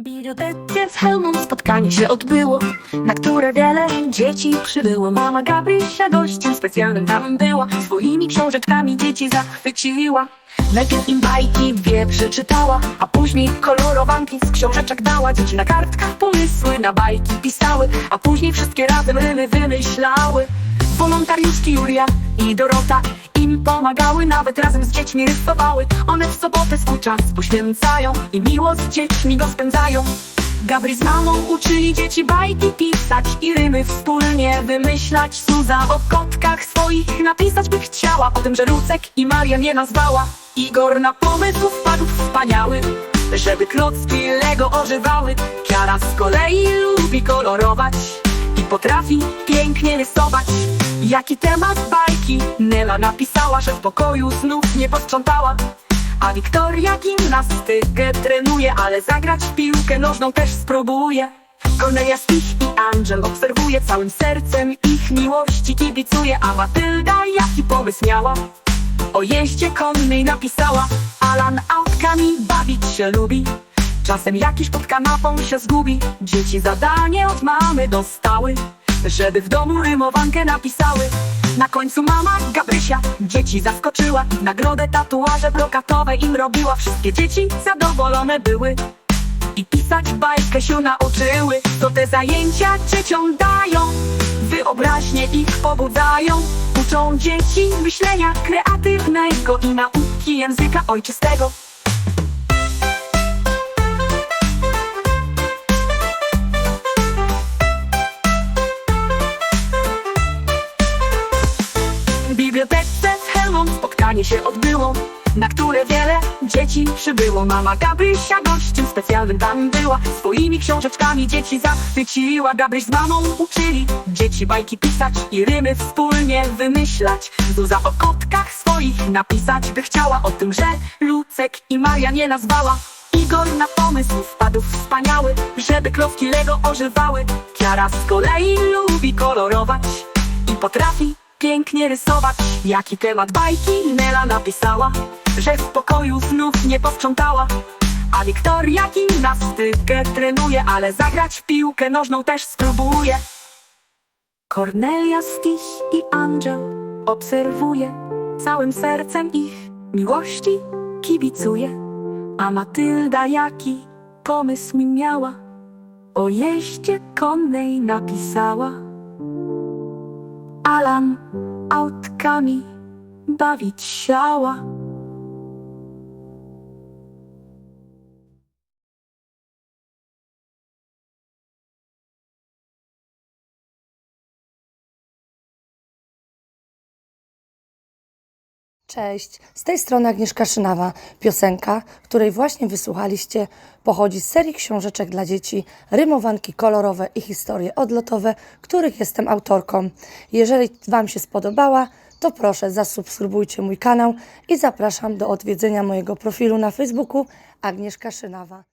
Bibliotece w Helmont spotkanie się odbyło, na które wiele dzieci przybyło. Mama Gabrysia gościem specjalnym tam była, swoimi książeczkami dzieci zachwyciła. Najpierw im bajki dwie przeczytała, a później kolorowanki z książeczek dała. Dzieci na kartkach pomysły na bajki pisały, a później wszystkie razem rymy wymyślały. Wolontariuszki Julia i Dorota im pomagały, nawet razem z dziećmi rysowały. One w sobotę swój czas poświęcają i miło z dziećmi go spędzają. Gabry z mamą uczyli dzieci bajki pisać i rymy wspólnie wymyślać. Suza o kotkach swoich napisać by chciała, o tym, że Lucek i Maria nie nazwała. Igor na pomysł wpadł wspaniały, żeby klocki Lego ożywały. Kiara z kolei lubi kolorować i potrafi pięknie rysować. Jaki temat bajki Nela napisała, że w pokoju znów nie posprzątała. A Wiktoria gimnastykę trenuje, ale zagrać w piłkę nożną też spróbuje. Kornelia Stich i Angel obserwuje całym sercem ich miłości kibicuje, a Matylda jaki pomysł miała? O jeździe konnej napisała Alan autkami bawić się lubi Czasem jakiś pod kanapą się zgubi Dzieci zadanie od mamy dostały Żeby w domu rymowankę napisały. Na końcu mama Gabrysia Dzieci zaskoczyła. Nagrodę tatuaże brokatowe im robiła. Wszystkie dzieci zadowolone były. I pisać bajkę się nauczyły. To te zajęcia dzieciom dają. Wyobraźnie ich pobudzają. Uczą dzieci myślenia kreatywnego I nauki języka ojczystego spotkanie się odbyło Na które wiele dzieci przybyło. Mama Gabrysia gościem specjalnym tam była. Swoimi książeczkami dzieci zachwyciła. Gabryś z mamą uczyli dzieci bajki pisać I rymy wspólnie wymyślać. Zuza o kotkach swoich napisać by chciała O tym, że Lucek i Maria nie nazwała. Igor na pomysł wpadł wspaniały Żeby klocki Lego ożywały. Kiara z kolei lubi kolorować i potrafi pięknie rysować. Jaki temat bajki Nela napisała Że w pokoju znów nie posprzątała. A Wiktoria gimnastykę trenuje Ale zagrać w piłkę nożną też spróbuje. Kornelia Stich i Angel obserwuje Całym sercem ich miłości kibicuje. A Matylda jaki pomysł mi miała? O jeździe konnej napisała Alan autkami bawić siała. Cześć, z tej strony Agnieszka Szynawa. Piosenka, której właśnie wysłuchaliście, pochodzi z serii książeczek dla dzieci, rymowanki kolorowe i historie odlotowe, których jestem autorką. Jeżeli Wam się spodobała, to proszę zasubskrybujcie mój kanał i zapraszam do odwiedzenia mojego profilu na Facebooku Agnieszka Szynawa.